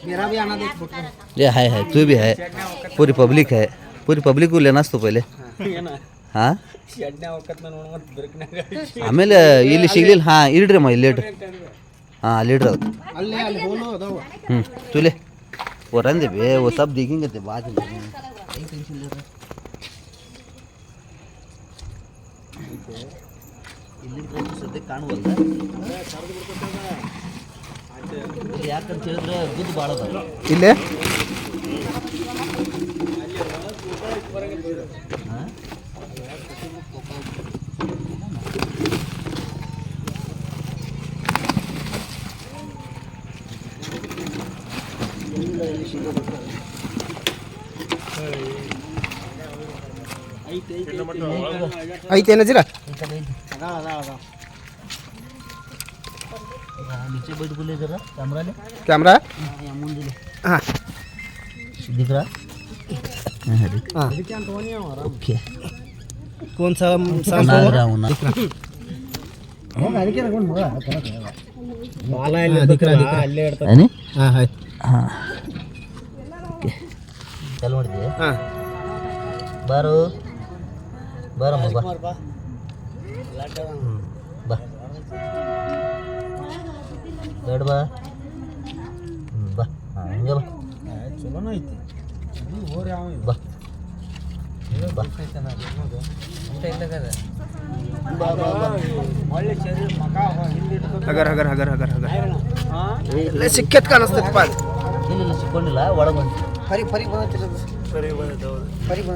मेरा भी आना देख फोटो ये है है तू भी है पूरी पब्लिक है पूरी पब्लिक को लेना तो पहले ಹಾಂ ಆಮೇಲೆ ಇಲ್ಲಿ ಸಿಗ್ಲಿಲ್ಲ ಹಾಂ ಇಡ್ರಿ ಅಮ್ಮ ಇಲ್ಲಿ ಇಡ್ರಿ ಹಾಂ ಅಲ್ಲಿ ಇಡ್ರಿ ಅದು ಅಲ್ಲೇ ಅಲ್ಲಿ ಹೋಲು ಅದಾವ ಹ್ಞೂ ತುಲೆ वो रहने दे बे वो सब देखेंगे तो बाद में ಇಲ್ಲಿ ಸದ್ಯಕ್ಕೆ ಕಾಣುವಲ್ಲ ಇಲ್ಲಿ ಯಾಕಂತ ಹೇಳಿದ್ರೆ ಗುದ್ದು ಭಾಳ ಇಲ್ಲೇ? ಐತೇನ ಜೀರ? नीचे बैठ बोले जरा कैमरा ले ಕ್ಯಾಮ್ರಾ यहाँ मुंडे ले ಹಾಂ दिख रहा हाँ, दिख ಹಾಂ ओके कौन सा नाग रहा हूँ ना ಬಾಲ ಎಲ್ಲ ದಿಕ್ರ ದಿಕ್ರ ಅಲ್ಲೇ ಇಡ್ತಾರೆ है नी? ಹಾಂ ಹಾಯ್ हाँ ओके चल ಮಾಡಿದ್ಯಾ ಹಾಂ ಬಾರು ಬಾರಮ್ಮ ಬಾ ಬಾ ಬೇಡ ಬಾ. ಬಾ. ಹಂಗೆ ಬಾ. ಚಲೋನ ಐತಿ. ಬಾ. ಬಾ. ಬಾ ಹಗರ್ ಹಗರ್ ಹಗರ್ ಹಗರ್ ಹಗರ್. ಇಲ್ಲೇ ಸಿಕ್ಕತ್ ಕಾಣಿಸ್ತೈತಿ ಪಾ ಇಲ್ಲ ಇಲ್ಲ ಸಿಕ್ಕೊಂಡಿಲ್ಲ ಒಳಗೆ ಬಂದು. ಪರಿ ಪರಿ ಬಂದೈತಿ ಪರಿ ಬಂದೈತಿ ಪರಿ ಬಾ.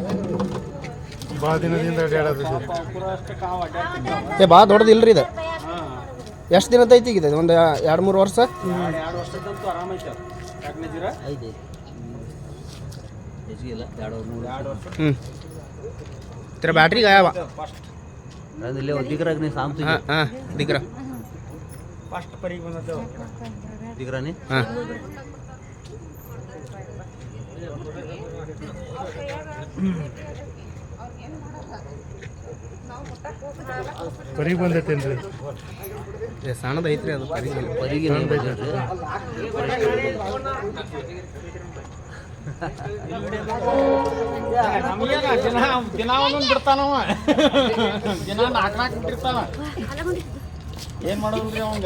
ದಿನದಿಂದ ಅಡ್ಡಾಡೋದು ಏ ಭಾಳ ದೊಡ್ಡದು ಇಲ್ರಿ ಇದು. ಎಷ್ಟು ದಿನದ ಐತಿ ಇದು? ಒಂದು ಎರಡು ಮೂರು ವರ್ಷ? ಹ್ಞೂ ಬ್ಯಾಟ್ರಿ ಗಾಯವ ಹಾಂ ದಿಗ್ರ. ಫಸ್ಟ್ ಹಾಂ. ಬರೀ ಬಂದೈತೇನ್ರಿ ಏ ಸಣ್ಣದು ಐತ್ರಿ ಅದು ಕರಿ ಪರಿಗೆ ನೀ ಬಂದಿರ್ರಿ ದಿನ ಒಂದೊಂದು ಬಿಡ್ತಾನವ. ದಿನ ನಾಲ್ಕು ನಾಲ್ಕು ಬಿಟ್ಟಿರ್ತಾನ. ಏನ್ ಮಾಡೋದ್ರಿ ಅವಂಗ?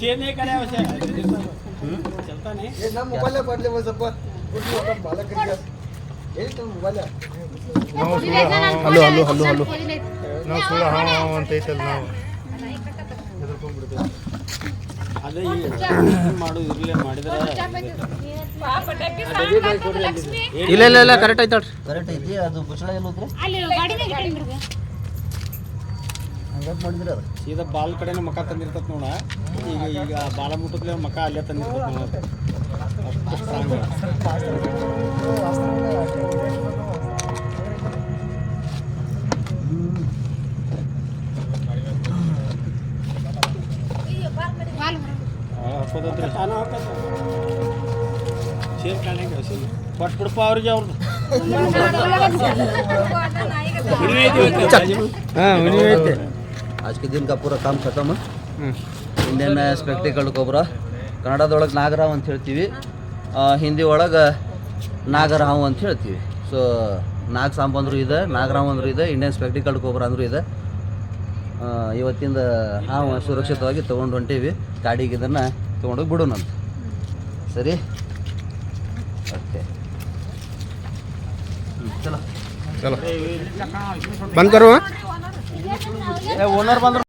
ಚೇನೇ ಕಡೆ ಅವಶ್ಯ. ಚಲ್ತಾನೆ. ನಾವು ಸುಳ್ಳು ಹಲ್ಲು ಹಲೋ ಹಲೋ ಹಲೋ ಹಲೋ ನಾವು ಸುಳ್ಳು ಹಾವ ಹಾವ ಅಂತ ಐತಲ್ಲ ನಾವು ಹೆದರ್ಕೊಂಡ್ಬಿಡ್ತೇವೆ ಅದೇ ಈ ಮಾಡು ಇರ್ಲಿ ಮಾಡಿದ್ರೆ ಇಲ್ಲ ಇಲ್ಲ ಇಲ್ಲ ಕರೆಕ್ಟ್ ಐತಳ್ರಿ ಕರೆಕ್ಟ್ ಐತಿ ಅದು ಬುಚ್ಚಳ ಹಂಗಾಗಿ ಮಾಡಿದ್ರಿ ಅದು ಸೀದಾ ಬಾಲ್ ಕಡೆನೇ ಮಕ ತಂದಿರ್ತತ್ ನೋಡ. ಈಗ ಈಗ ಬಾಲ ಮುಟ್ಟದ್ಲೆ ಮಕ ಅಲ್ಲೇ ತಂದಿರ್ತತ್ ನೋಡ ಅಷ್ಟು ಸ್ಟ್ರಾಂಗ್ ಹಾಕೋದತ್ರಿ ನಾನು ಹಾಕೋದು ಸೇರ್ ಕಾಣಂಗೆ ಸೇರ್ ಕೊಟ್ಟು ಬಿಡಪ್ಪ ಅವ್ರಿಗೆ ಅವ್ರದ್ದು ಹಾಂ ನೀವು ಐತೆ आज के दिन का पूरा काम खत्म ಹ್ಞೂ ಇಂಡಿಯನ್ ಸ್ಪೆಕ್ಟಿಕಲ್ ಗೊಬ್ಬರ ಕನ್ನಡದೊಳಗೆ ನಾಗರಾವ್ ಅಂತ ಹೇಳ್ತೀವಿ ಆ, ಹಿಂದಿ ಒಳಗೆ ನಾಗರಾವ್ ಅಂತ ಹೇಳ್ತೀವಿ ಸೊ ನಾಗ ಸಾಂಬ್ ಅಂದ್ರು ಇದೆ ನಾಗರಾವ್ ಅಂದ್ರು ಇದೆ ಇಂಡಿಯನ್ ಸ್ಪೆಕ್ಟಿಕಲ್ ಗೊಬ್ಬರ ಅಂದ್ರು ಇದೆ ಆ, ಇವತ್ತಿಂದ ನಾವು ಸುರಕ್ಷಿತವಾಗಿ ತೊಗೊಂಡು ಹೊಂಟೀವಿ ಗಾಡಿಗೆ ಇದನ್ನು ತೊಗೊಂಡೋಗಿ ಬಿಡೋಣಂತ ಸರಿ? ಓಕೆ. ಚಲೋ. ಚಲೋ ಬಂದ್ ಓನರ್ ಬಂದ್ರು.